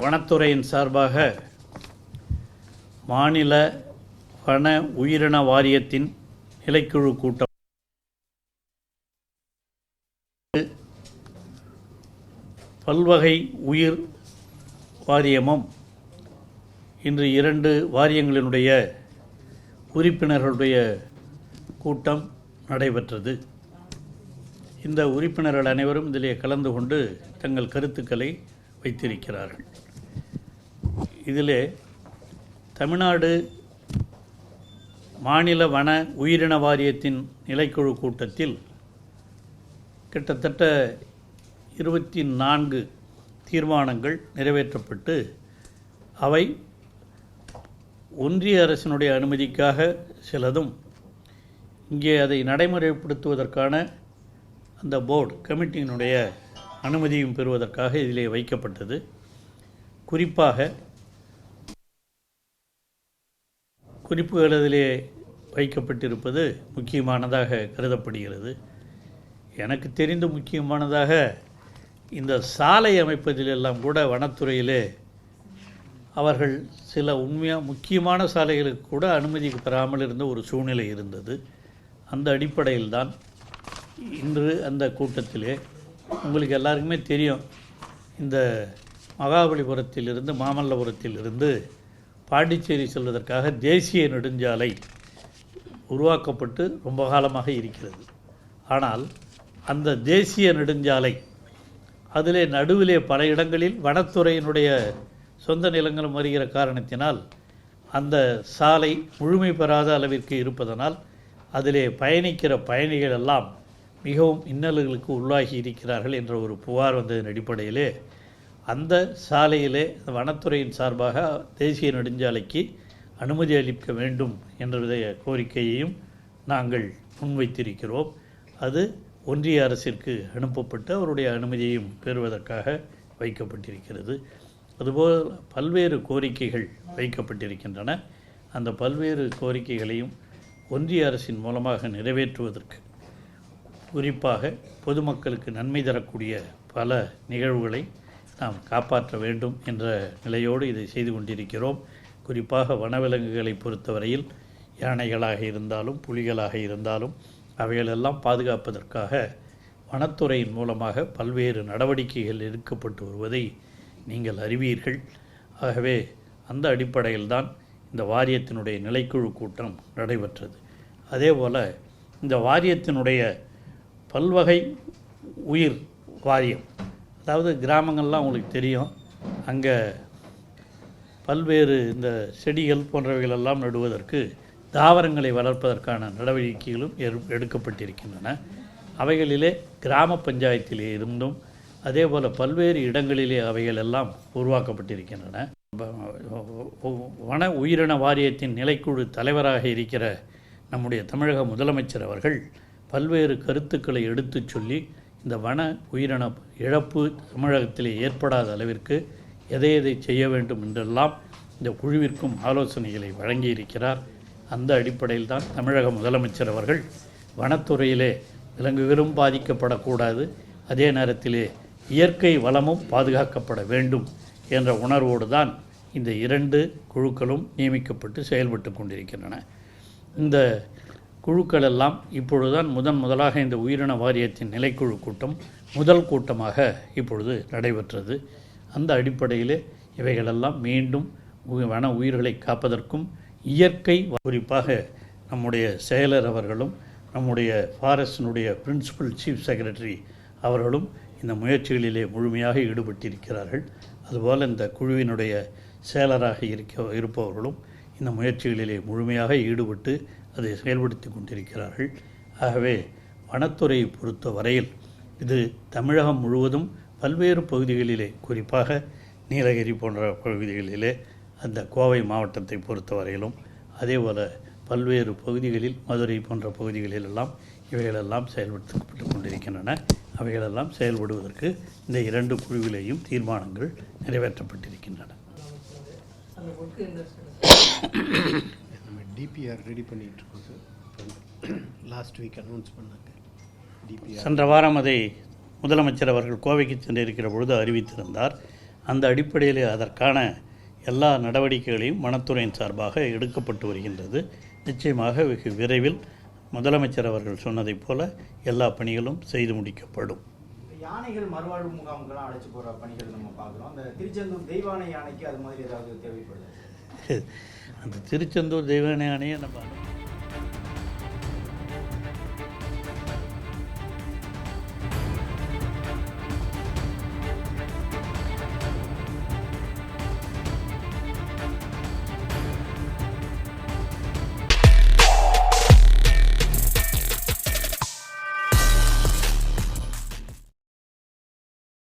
வனத்துறையின் சார்பாக மாநில வன உயிரின வாரியத்தின் நிலைக்குழு கூட்டம். பல்வகை உயிர் வாரியமும் இன்று இரண்டு வாரியங்களினுடைய உறுப்பினர்களுடைய கூட்டம் நடைபெற்றது. இந்த உறுப்பினர்கள் அனைவரும் இதிலே கலந்து கொண்டு தங்கள் கருத்துக்களை வைத்திருக்கிறார்கள். இதிலே தமிழ்நாடு மாநில வன உயிரின வாரியத்தின் நிலைக்குழு கூட்டத்தில் கிட்டத்தட்ட இருபத்தி நான்கு தீர்மானங்கள் நிறைவேற்றப்பட்டு அவை ஒன்றிய அரசினுடைய அனுமதிக்காக சிலதும் இங்கே அதை நடைமுறைப்படுத்துவதற்கான அந்த போர்டு கமிட்டியினுடைய அனுமதியும் பெறுவதற்காக இதிலே வைக்கப்பட்டது. குறிப்பாக குறிப்புகள் அதிலே வைக்கப்பட்டிருப்பது முக்கியமானதாக கருதப்படுகிறது. எனக்கு தெரிந்து முக்கியமானதாக இந்த சாலை அமைப்பதில் எல்லாம் கூட வனத்துறையிலே அவர்கள் சில உண்மையாக முக்கியமான சாலைகளுக்கு கூட அனுமதி பெறாமல் இருந்த ஒரு சூழ்நிலை இருந்தது. அந்த அடிப்படையில் தான் இன்று அந்த கூட்டத்திலே உங்களுக்கு எல்லாருக்குமே தெரியும். இந்த மகாபலிபுரத்திலிருந்து மாமல்லபுரத்திலிருந்து பாண்டிச்சேரி செல்வதற்காக தேசிய நெடுஞ்சாலை உருவாக்கப்பட்டு ரொம்ப காலமாக இருக்கிறது. ஆனால் அந்த தேசிய நெடுஞ்சாலை அதிலே நடுவிலே பல இடங்களில் வனத்துறையினுடைய சொந்த நிலங்களும் வருகிற காரணத்தினால் அந்த சாலை முழுமை பெறாத அளவிற்கு இருப்பதனால் அதிலே பயணிக்கிற பயணிகள் எல்லாம் மிகவும் இன்னல்களுக்கு உள்ளாகி இருக்கிறார்கள் என்ற ஒரு புகார் வந்ததன் அடிப்படையிலே அந்த சாலையிலே வனத்துறையின் சார்பாக தேசிய நெடுஞ்சாலைக்கு அனுமதி அளிக்க வேண்டும் என்ற வித கோரிக்கையையும் நாங்கள் முன்வைத்திருக்கிறோம். அது ஒன்றிய அரசிற்கு அனுப்பப்பட்டு அவருடைய அனுமதியையும் பெறுவதற்காக வைக்கப்பட்டிருக்கிறது. அதுபோல் பல்வேறு கோரிக்கைகள் வைக்கப்பட்டிருக்கின்றன. அந்த பல்வேறு கோரிக்கைகளையும் ஒன்றிய அரசின் மூலமாக நிறைவேற்றுவதற்கு குறிப்பாக பொதுமக்களுக்கு நன்மை தரக்கூடிய பல நிகழ்வுகளை நாம் காப்பாற்ற வேண்டும் என்ற நிலையோடு இதை செய்து கொண்டிருக்கிறோம். குறிப்பாக வனவிலங்குகளை பொறுத்தவரையில் யானைகளாக இருந்தாலும் புலிகளாக இருந்தாலும் அவைகளெல்லாம் பாதுகாப்பதற்காக வனத்துறையின் மூலமாக பல்வேறு நடவடிக்கைகள் எடுக்கப்பட்டு வருவதை நீங்கள் அறிவீர்கள். ஆகவே அந்த அடிப்படையில்தான் இந்த வாரியத்தினுடைய நிலைக்குழு கூட்டம் நடைபெற்றது. அதேபோல் இந்த வாரியத்தினுடைய பல்வகை உயிர் வாரியம் அதாவது கிராமங்கள்லாம் உங்களுக்கு தெரியும். அங்கே பல்வேறு இந்த செடிகள் போன்றவைகளெல்லாம் நடுவதற்கு தாவரங்களை வளர்ப்பதற்கான நடவடிக்கைகளும் எடுக்கப்பட்டிருக்கின்றன. அவைகளிலே கிராம பஞ்சாயத்திலே இருந்தும் அதே போல் பல்வேறு இடங்களிலே அவைகள் எல்லாம் உருவாக்கப்பட்டிருக்கின்றன. வன உயிரின வாரியத்தின் நிலைக்குழு தலைவராக இருக்கிற நம்முடைய தமிழக முதலமைச்சர் அவர்கள் பல்வேறு கருத்துக்களை எடுத்துச் சொல்லி இந்த வன உயிரின இழப்பு தமிழகத்திலே ஏற்படாத அளவிற்கு எதை எதை செய்ய வேண்டும் என்றெல்லாம் இந்த குழுவிற்கும் ஆலோசனைகளை வழங்கியிருக்கிறார். அந்த அடிப்படையில் தான் தமிழக முதலமைச்சர் அவர்கள் வனத்துறையிலே விலங்குகளும் பாதிக்கப்படக்கூடாது அதே நேரத்திலே இயற்கை வளமும் பாதுகாக்கப்பட வேண்டும் என்ற உணர்வோடு தான் இந்த இரண்டு குழுக்களும் நியமிக்கப்பட்டு செயல்பட்டு கொண்டிருக்கின்றன. இந்த குழுக்கள் எல்லாம் இப்பொழுதுதான் முதன் முதலாக இந்த உயிரின வாரியத்தின் நிலைக்குழு கூட்டம் முதல் கூட்டமாக இப்பொழுது நடைபெற்றது. அந்த அடிப்படையிலே இவைகளெல்லாம் மீண்டும் வன உயிர்களை காப்பதற்கும் இயற்கை குறிப்பாக நம்முடைய செயலர் அவர்களும் நம்முடைய ஃபாரஸ்டினுடைய பிரின்சிபல் சீஃப் செக்ரட்டரி அவர்களும் இந்த முயற்சிகளிலே முழுமையாக ஈடுபட்டிருக்கிறார்கள். அதுபோல் இந்த குழுவினுடைய செயலராக இருக்க இருப்பவர்களும் இந்த முயற்சிகளிலே முழுமையாக ஈடுபட்டு அதை செயல்படுத்தி கொண்டிருக்கிறார்கள். ஆகவே வனத்துறையை பொறுத்த வரையில் இது தமிழகம் முழுவதும் பல்வேறு பகுதிகளிலே குறிப்பாக நீலகிரி போன்ற பகுதிகளிலே அந்த கோவை மாவட்டத்தை பொறுத்த வரையிலும் அதேபோல் பல்வேறு பகுதிகளில் மதுரை போன்ற பகுதிகளிலெல்லாம் இவைகளெல்லாம் செயல்படுத்தப்பட்டு கொண்டிருக்கின்றன. அவைகளெல்லாம் செயல்படுவதற்கு இந்த இரண்டு குழுவிலேயும் தீர்மானங்கள் நிறைவேற்றப்பட்டிருக்கின்றன. டிபிஆர் ரெடி பண்ணிட்டு இருக்கோம் சார் லாஸ்ட் வீக் அனௌன்ஸ் பண்ணாங்க டிபிஆர் சென்ற வாரம் அதை முதலமைச்சர் அவர்கள் கோவைக்கு சென்றிருக்கிற பொழுது அறிவித்திருந்தார். அந்த அடிப்படையில் அதற்கான எல்லா நடவடிக்கைகளையும் வனத்துறையின் சார்பாக எடுக்கப்பட்டு வருகின்றது. நிச்சயமாக வெகு விரைவில் முதலமைச்சர் அவர்கள் சொன்னதைப் போல எல்லா பணிகளும் செய்து முடிக்கப்படும். யானைகள் மறுவாழ்வு முகாம்கெல்லாம் அழைச்சு போற பணிகள் நம்ம பார்க்குறோம். அந்த திருச்செந்தூர் தெய்வானை யானைக்கு அது மாதிரி ஏதாவது தேவைப்படுது அந்த திருச்செந்தூர் தெய்வானை அணையை நம்ம